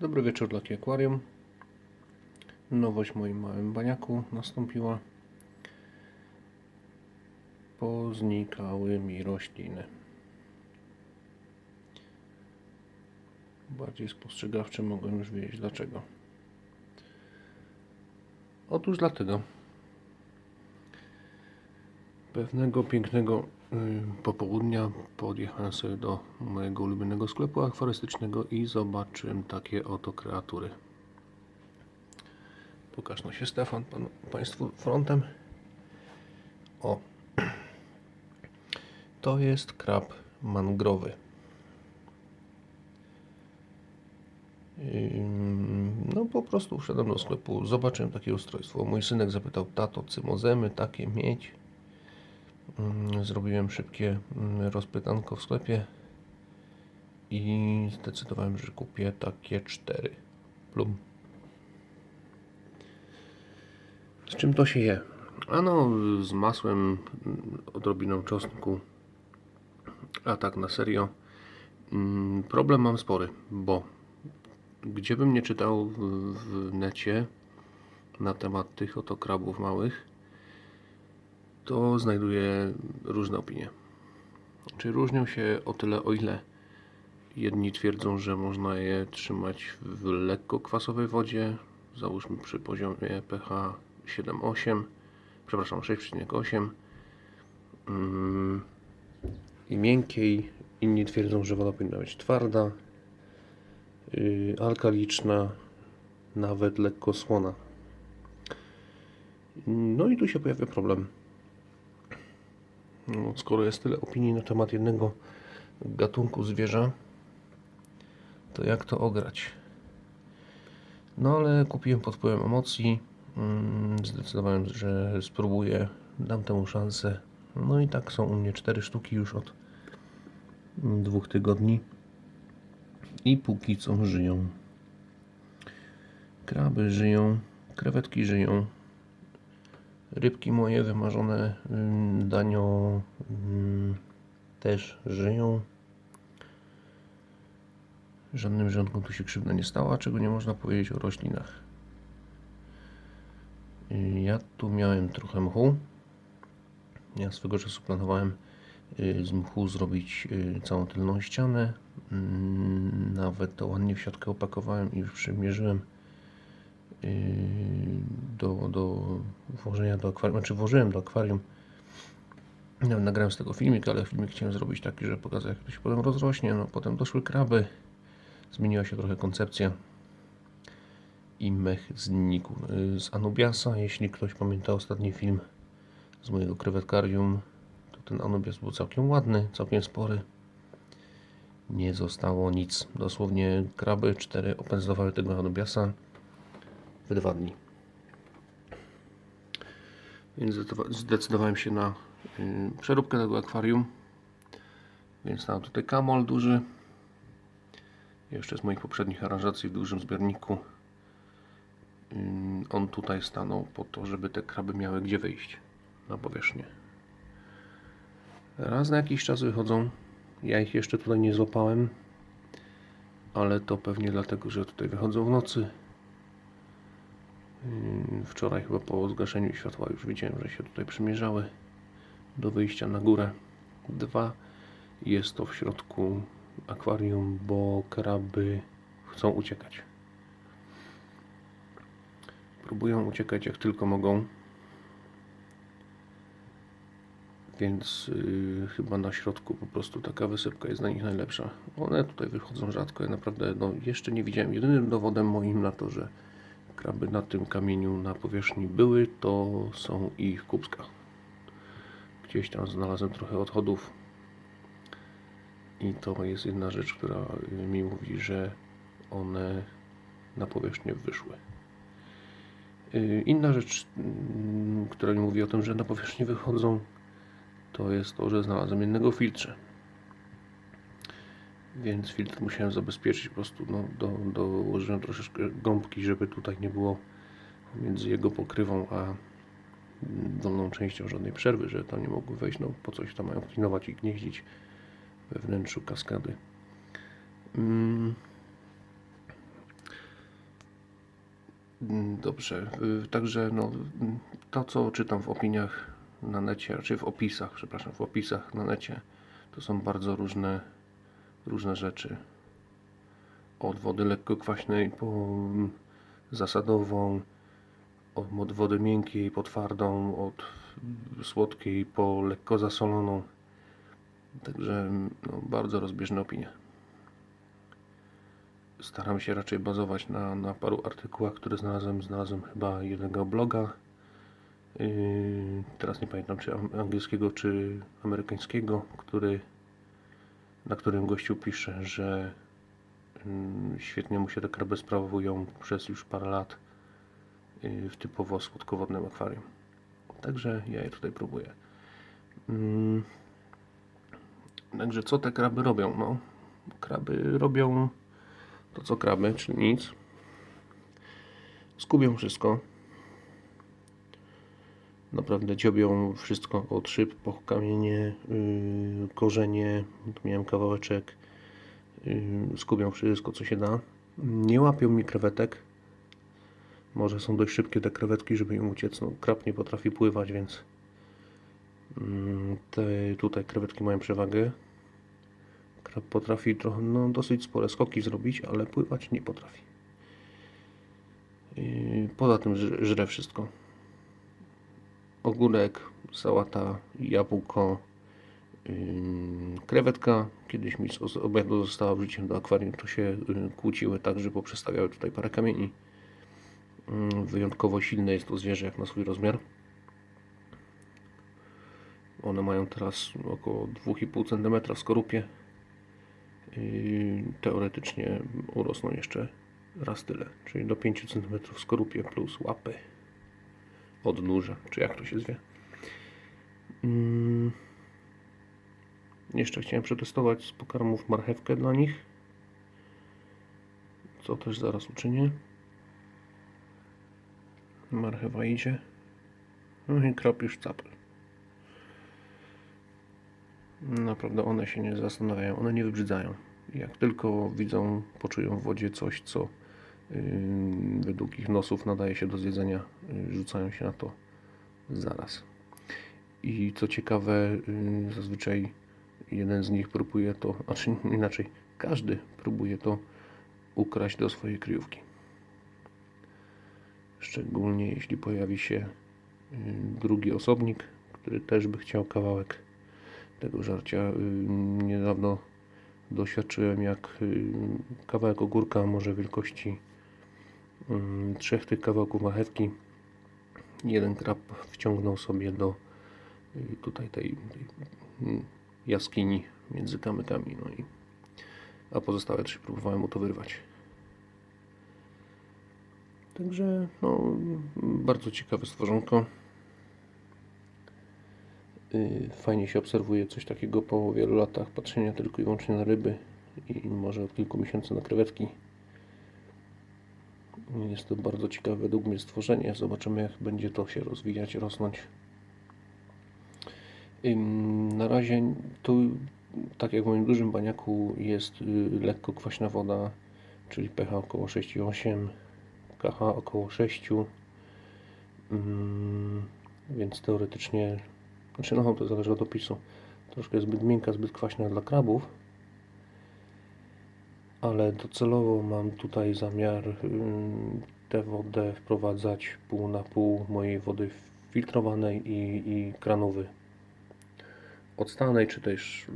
Dobry wieczór dla akwarium. Nowość w moim małym baniaku nastąpiła. Poznikały mi rośliny. Bardziej spostrzegawczy mogłem już wiedzieć dlaczego. Otóż dlatego. Pewnego pięknego popołudnia podjechałem sobie do mojego ulubionego sklepu akwarystycznego i zobaczyłem takie oto kreatury. Pokaż no się Stefan panu, Państwu frontem. O. To jest krab mangrowy. No po prostu wszedłem do sklepu, zobaczyłem takie ustrojstwo. Mój synek zapytał, tato, czy możemy takie mieć? Mm, Zrobiłem szybkie mm, rozpytanko w sklepie i zdecydowałem, że kupię takie cztery. Plum. Z czym to się je? Ano, z masłem, mm, odrobiną czosnku. A tak na serio. Problem mam spory, bo gdzie bym nie czytał w necie na temat tych oto krabów małych, to znajduję różne opinie. Czy różnią się o tyle, o ile jedni twierdzą, że można je trzymać w lekko kwasowej wodzie, załóżmy przy poziomie pH 7,8, przepraszam 6,8 mm, i miękkiej. Inni twierdzą, że woda powinna być twarda, yy, alkaliczna, nawet lekko słona. No i tu się pojawia problem. No, skoro jest tyle opinii na temat jednego gatunku zwierza, to jak to ograć? No ale kupiłem pod wpływem emocji. Mm, Zdecydowałem, że spróbuję, dam temu szansę. No i tak są u mnie cztery sztuki już od mm, dwóch tygodni. I póki co żyją. Kraby żyją, krewetki żyją. Rybki moje wymarzone ym, danio ym, też żyją. Żadnym rządkom tu się krzywda nie stała, czego nie można powiedzieć o roślinach. Y, Ja tu miałem trochę mchu. Ja swego czasu planowałem y, z mchu zrobić y, całą tylną ścianę. Mm, Nawet to ładnie w siatkę opakowałem i już przymierzyłem do, do włożenia do akwarium, znaczy włożyłem do akwarium. Nagrałem z tego filmik, ale filmik chciałem zrobić taki, że pokazać jak to się potem rozrośnie. No, potem doszły kraby, zmieniła się trochę koncepcja i mech znikł. Y, Z Anubiasa, jeśli ktoś pamięta ostatni film z mojego krewetkarium, to ten Anubias był całkiem ładny, całkiem spory. Nie zostało nic. Dosłownie kraby cztery opędzlowały tego Anubiasa w dwa dni. Więc zdecydowa- zdecydowałem się na y, przeróbkę tego akwarium. Więc mam tutaj kamol duży. Jeszcze z moich poprzednich aranżacji w dużym zbiorniku. Ym, On tutaj stanął po to, żeby te kraby miały gdzie wyjść na powierzchnię. Raz na jakiś czas wychodzą. Ja ich jeszcze tutaj nie złapałem, ale to pewnie dlatego, że tutaj wychodzą w nocy. Ym, Wczoraj chyba po zgaszeniu światła już widziałem, że się tutaj przymierzały do wyjścia na górę. Dwa jest to w środku akwarium, bo kraby chcą uciekać. Próbują uciekać jak tylko mogą. Więc yy, chyba na środku po prostu taka wysypka jest dla nich najlepsza. One tutaj wychodzą rzadko. Ja naprawdę no, jeszcze nie widziałem. Jedynym dowodem moim na to, że kraby na tym kamieniu na powierzchni były, to są ich kubska. Gdzieś tam znalazłem trochę odchodów. I to jest jedna rzecz, która mi mówi, że one na powierzchnię wyszły. Y, Inna rzecz, mm, która mi mówi o tym, że na powierzchnię wychodzą, to jest to, że znalazłem jednego filtrze. Więc filtr musiałem zabezpieczyć po prostu. No, do, dołożyłem troszeczkę gąbki, żeby tutaj nie było między jego pokrywą a dolną częścią żadnej przerwy, że tam nie mogły wejść. No po coś tam mają klinować i gnieździć we wnętrzu kaskady. Mm. Dobrze, y, także no, to co czytam w opiniach na necie, czy w opisach, przepraszam, w opisach na necie, to są bardzo różne, różne rzeczy. Od wody lekko kwaśnej po mm, zasadową, od od wody miękkiej po twardą, od słodkiej po lekko zasoloną. Także no, bardzo rozbieżne opinie. Staram się raczej bazować na, na paru artykułach, które znalazłem. Znalazłem chyba jednego bloga. Yy, teraz nie pamiętam, czy angielskiego, czy amerykańskiego, który, na którym gościu pisze, że yy, świetnie mu się te kraby sprawują przez już parę lat yy, w typowo słodkowodnym akwarium. Także ja je tutaj próbuję. Mm. Także co te kraby robią? No, kraby robią to co kraby, czyli nic. Skubią wszystko. Naprawdę dziobią wszystko od szyb po kamienie, yy, korzenie. Tu miałem kawałeczek. Yy, skubią wszystko co się da. Nie łapią mi krewetek. Może są dość szybkie te krewetki, żeby im uciec. No, krab nie potrafi pływać, więc mm, te tutaj krewetki mają przewagę. Krab potrafi trochę, no dosyć spore skoki zrobić, ale pływać nie potrafi. Yy, Poza tym żre wszystko. Ogórek, sałata, jabłko, krewetka. Kiedyś mi z obiadu została wrzuciłem do akwarium, to się yy, kłóciły tak, że poprzestawiały tutaj parę kamieni. Yy, Wyjątkowo silne jest to zwierzę jak na swój rozmiar. One mają teraz około 2,5 cm w skorupie. Yy, teoretycznie urosną jeszcze raz tyle, czyli do 5 cm w skorupie plus łapy odnóża, czy jak to się zwie. Mm. Jeszcze chciałem przetestować z pokarmów marchewkę dla nich, co też zaraz uczynię. Marchewa idzie. No i krop już capel. Naprawdę one się nie zastanawiają, one nie wybrzydzają. Jak tylko widzą, poczują w wodzie coś, co według ich nosów nadaje się do zjedzenia, yy, rzucają się na to zaraz. I co ciekawe, yy, zazwyczaj jeden z nich próbuje to, znaczy inaczej, każdy próbuje to ukraść do swojej kryjówki. Szczególnie jeśli pojawi się yy, drugi osobnik, który też by chciał kawałek tego żarcia. Y, Niedawno doświadczyłem, jak y, kawałek ogórka, może wielkości y, trzech tych kawałków marchewki, jeden krab wciągnął sobie do y, tutaj tej, tej y, jaskini między kamykami. No i, a pozostałe trzy próbowałem mu to wyrwać. Także no, bardzo ciekawe stworzonko. Y, Fajnie się obserwuje coś takiego po wielu latach patrzenia tylko i wyłącznie na ryby i może od kilku miesięcy na krewetki. Jest to bardzo ciekawe według mnie stworzenie. Zobaczymy jak będzie to się rozwijać, rosnąć. Na razie tu, tak jak w moim dużym baniaku, jest y, lekko kwaśna woda, czyli pH około 6,8, KH około 6. Ym, Więc teoretycznie znaczy, no to zależy od opisu. Troszkę zbyt miękka, zbyt kwaśna dla krabów. Ale docelowo mam tutaj zamiar tę wodę wprowadzać pół na pół mojej wody filtrowanej i, i kranowy. Odstanej, czy też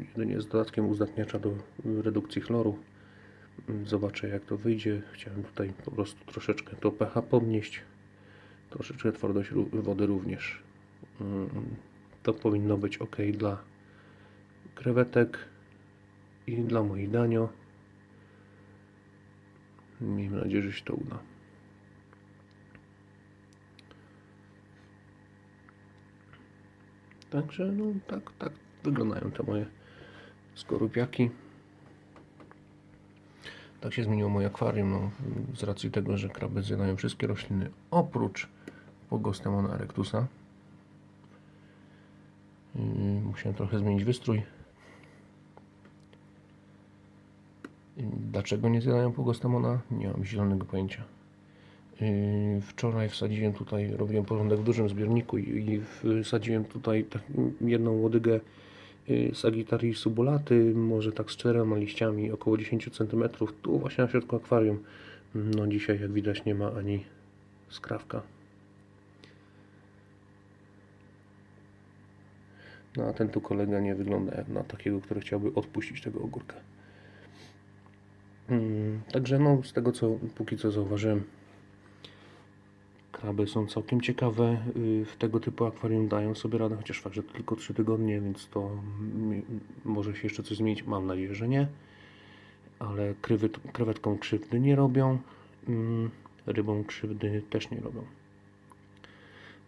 jedynie z dodatkiem uzdatniacza do redukcji chloru. Zobaczę jak to wyjdzie. Chciałem tutaj po prostu troszeczkę to pH podnieść. Troszeczkę twardość wody również. To powinno być ok dla krewetek i dla moich danio. Miejmy nadzieję, że się to uda. Także no tak, tak wyglądają te moje skorupiaki. Tak się zmieniło moje akwarium, no, z racji tego, że kraby zjadają wszystkie rośliny oprócz Pogostemona erectusa. Yy, Musiałem trochę zmienić wystrój. Yy, Dlaczego nie zjadają Pogostemona? Nie mam zielonego pojęcia. Yy, Wczoraj wsadziłem tutaj, robiłem porządek w dużym zbiorniku i, wsadziłem tutaj tak, jedną łodygę yy, Sagittarii subulaty, może tak z czterema liściami, około 10 cm. Tu właśnie na środku akwarium. No dzisiaj jak widać nie ma ani skrawka. No a ten tu kolega nie wygląda na takiego, który chciałby odpuścić tego ogórka. Mm, Także no, z tego co póki co zauważyłem, kraby są całkiem ciekawe. y, W tego typu akwarium dają sobie radę, chociaż fakt, że to tylko 3 tygodnie, więc to może się jeszcze coś zmienić. Mam nadzieję, że nie. Ale krywy, krewetką krzywdy nie robią. mm, Rybą krzywdy też nie robią.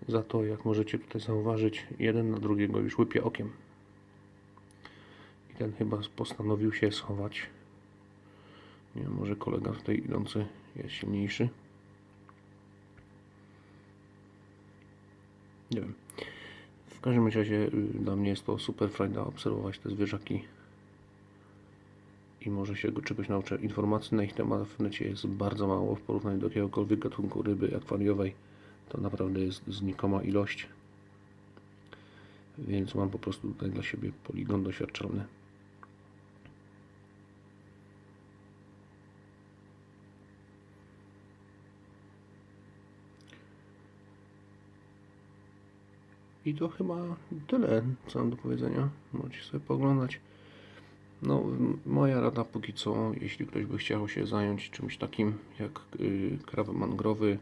Za to, jak możecie tutaj zauważyć, jeden na drugiego już łypie okiem. I ten chyba postanowił się schować. Nie może kolega tutaj idący jest silniejszy. Nie wiem. W każdym razie y, dla mnie jest to super frajda obserwować te zwierzaki. I może się go czegoś nauczę. Informacji na ich temat w necie jest bardzo mało w porównaniu do jakiegokolwiek gatunku ryby akwariowej. To naprawdę jest znikoma ilość. Więc mam po prostu tutaj dla siebie poligon doświadczalny. I to chyba tyle, co mam do powiedzenia. Możecie sobie poglądać. No, moja rada póki co, jeśli ktoś by chciał się zająć czymś takim jak y, krawy mangrowy,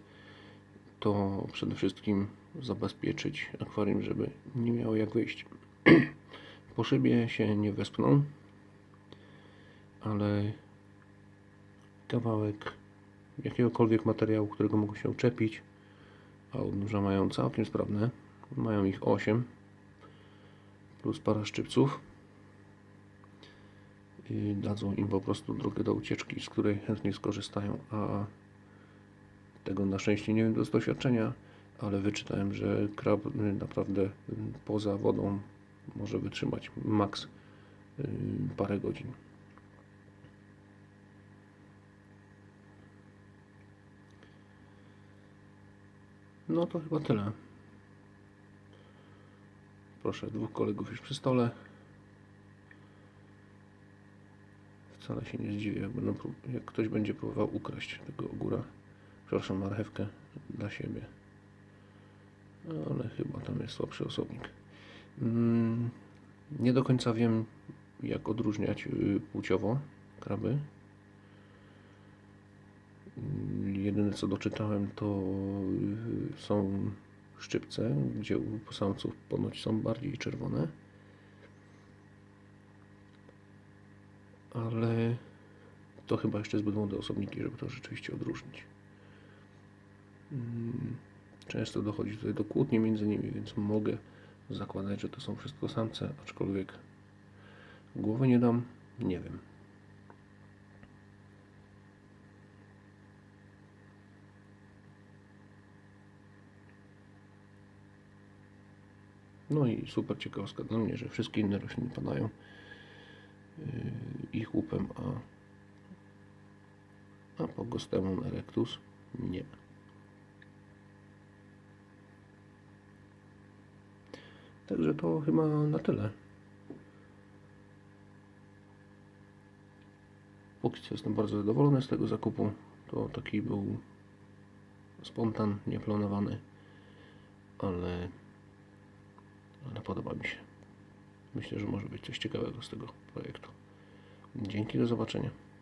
to przede wszystkim zabezpieczyć akwarium, żeby nie miało jak wyjść. po szybie się nie wespną, ale kawałek jakiegokolwiek materiału, którego mogą się uczepić, a odnóża mają całkiem sprawne. Mają ich 8 plus para szczypców. I dadzą im po prostu drogę do ucieczki, z której chętnie skorzystają, a tego na szczęście nie wiem z doświadczenia, ale wyczytałem, że krab y, naprawdę y, poza wodą może wytrzymać maks y, parę godzin. No to chyba tyle. Proszę, dwóch kolegów już przy stole. Wcale się nie zdziwię, jak, będą, jak ktoś będzie próbował ukraść tego ogóra. Przepraszam, marchewkę dla siebie. Ale chyba tam jest słabszy osobnik. Mm, nie do końca wiem, jak odróżniać y, płciowo kraby. Mm, Jedyne co doczytałem to y, są szczypce, gdzie u samców ponoć są bardziej czerwone. Ale to chyba jeszcze zbyt młode osobniki, żeby to rzeczywiście odróżnić. Mm, Często dochodzi tutaj do kłótni między nimi, więc mogę zakładać, że to są wszystko samce, aczkolwiek głowy nie dam, nie wiem. No i super ciekawostka dla mnie, że wszystkie inne rośliny padają yy, ich łupem, a, a Pogostemon erectus nie. Także to chyba na tyle. Póki co jestem bardzo zadowolony z tego zakupu. To taki był spontan, nieplanowany, ale, ale podoba mi się. Myślę, że może być coś ciekawego z tego projektu. Dzięki, do zobaczenia.